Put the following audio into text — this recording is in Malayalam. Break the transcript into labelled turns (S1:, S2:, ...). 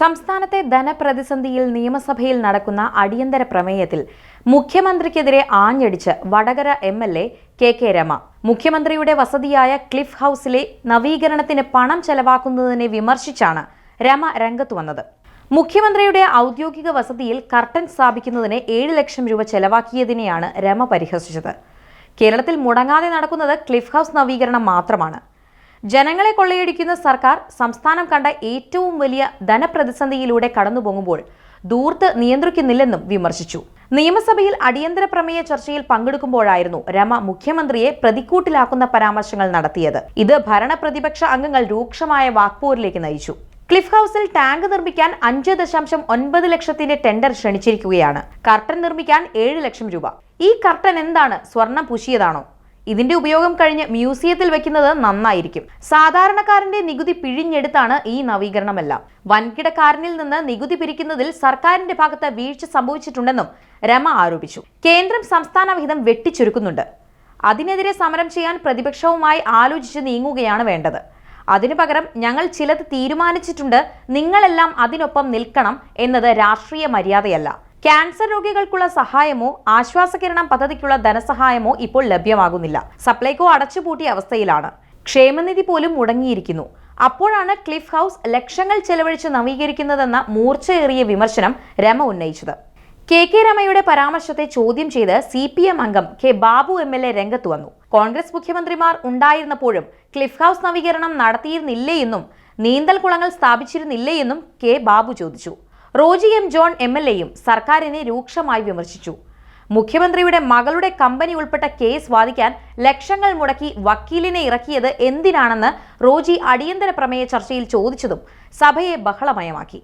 S1: സംസ്ഥാനത്തെ ധനപ്രതിസന്ധിയിൽ നിയമസഭയിൽ നടക്കുന്ന അടിയന്തര പ്രമേയത്തിൽ മുഖ്യമന്ത്രിക്കെതിരെ ആഞ്ഞടിച്ച് Vadakara M L A K K Rema. മുഖ്യമന്ത്രിയുടെ വസതിയായ ക്ലിഫ് ഹൗസിലെ നവീകരണത്തിന് പണം ചെലവാക്കുന്നതിനെ വിമർശിച്ചാണ് രമ രംഗത്തു വന്നത്. മുഖ്യമന്ത്രിയുടെ ഔദ്യോഗിക വസതിയിൽ കർട്ടൻ സ്ഥാപിക്കുന്നതിന് ഏഴ് ലക്ഷം രൂപ ചെലവാക്കിയതിനെയാണ് രമ പരിഹസിച്ചത്. കേരളത്തിൽ മുടങ്ങാതെ നടക്കുന്നത് ക്ലിഫ് ഹൗസ് നവീകരണം മാത്രമാണ്. ജനങ്ങളെ കൊള്ളയടിക്കുന്ന സർക്കാർ സംസ്ഥാനം കണ്ട ഏറ്റവും വലിയ ധനപ്രതിസന്ധിയിലൂടെ കടന്നുപോകുമ്പോൾ ദൂർത്ത് നിയന്ത്രിക്കുന്നില്ലെന്നും വിമർശിച്ചു. നിയമസഭയിൽ അടിയന്തര പ്രമേയ ചർച്ചയിൽ പങ്കെടുക്കുമ്പോഴായിരുന്നു രമ മുഖ്യമന്ത്രിയെ പ്രതിക്കൂട്ടിലാക്കുന്ന പരാമർശങ്ങൾ നടത്തിയത്. ഇത് ഭരണപ്രതിപക്ഷ അംഗങ്ങൾ രൂക്ഷമായ വാക്പോരിലേക്ക് നയിച്ചു. ക്ലിഫ് ഹൗസിൽ ടാങ്ക് നിർമ്മിക്കാൻ അഞ്ച് ദശാംശം ഒൻപത് ലക്ഷത്തിന്റെ ടെൻഡർ ക്ഷണിച്ചിരിക്കുകയാണ്. കർട്ടൻ നിർമ്മിക്കാൻ ഏഴ് ലക്ഷം രൂപ. ഈ കർട്ടൻ എന്താണ്? സ്വർണം പൂശിയതാണോ? ഇതിന്റെ ഉപയോഗം കഴിഞ്ഞ് മ്യൂസിയത്തിൽ വെക്കുന്നത് നന്നായിരിക്കും. സാധാരണക്കാരന്റെ നികുതി പിഴിഞ്ഞെടുത്താണ് ഈ നവീകരണമെല്ലാം. വൻകിടക്കാരനിൽ നിന്ന് നികുതി പിരിക്കുന്നതിൽ സർക്കാരിന്റെ ഭാഗത്ത് വീഴ്ച സംഭവിച്ചിട്ടുണ്ടെന്നും രമ ആരോപിച്ചു. കേന്ദ്രം സംസ്ഥാന വിഹിതം വെട്ടിച്ചുരുക്കുന്നുണ്ട്. അതിനെതിരെ സമരം ചെയ്യാൻ പ്രതിപക്ഷവുമായി ആലോചിച്ച് നീങ്ങുകയാണ് വേണ്ടത്. അതിനു പകരം ഞങ്ങൾ ചിലത് തീരുമാനിച്ചിട്ടുണ്ട് നിങ്ങളെല്ലാം അതിനൊപ്പം നിൽക്കണം എന്നത് രാഷ്ട്രീയ മര്യാദയല്ല. ക്യാൻസർ രോഗികൾക്കുള്ള സഹായമോ ആശ്വാസകിരണം പദ്ധതിക്കുള്ള ധനസഹായമോ ഇപ്പോൾ ലഭ്യമാകുന്നില്ല. സപ്ലൈകോ അടച്ചുപൂട്ടിയ അവസ്ഥയിലാണ്. ക്ഷേമനിധി പോലും മുടങ്ങിയിരിക്കുന്നു. അപ്പോഴാണ് ക്ലിഫ് ഹൗസ് ലക്ഷങ്ങൾ ചെലവഴിച്ച് നവീകരിക്കുന്നതെന്ന മൂർച്ചയേറിയ വിമർശനം രമ ഉന്നയിച്ചത്. കെ കെ രമയുടെ പരാമർശത്തെ ചോദ്യം ചെയ്ത് സി പി എം അംഗം K Babu M L A രംഗത്ത് വന്നു. കോൺഗ്രസ് മുഖ്യമന്ത്രിമാർ ഉണ്ടായിരുന്നപ്പോഴും ക്ലിഫ് ഹൗസ് നവീകരണം നടത്തിയിരുന്നില്ലേ എന്നും നീന്തൽ കുളങ്ങൾ സ്ഥാപിച്ചിരുന്നില്ലേ എന്നും കെ ബാബു ചോദിച്ചു. Roji M John M L എയും സർക്കാരിനെ രൂക്ഷമായി വിമർശിച്ചു. മുഖ്യമന്ത്രിയുടെ മകളുടെ കമ്പനി ഉൾപ്പെട്ട കേസ് വാദിക്കാൻ ലക്ഷങ്ങൾ മുടക്കി വക്കീലിനെ ഇറക്കിയത് എന്തിനാണെന്ന് റോജി അടിയന്തര പ്രമേയ ചർച്ചയിൽ ചോദിച്ചതും സഭയെ ബഹളമയമാക്കി.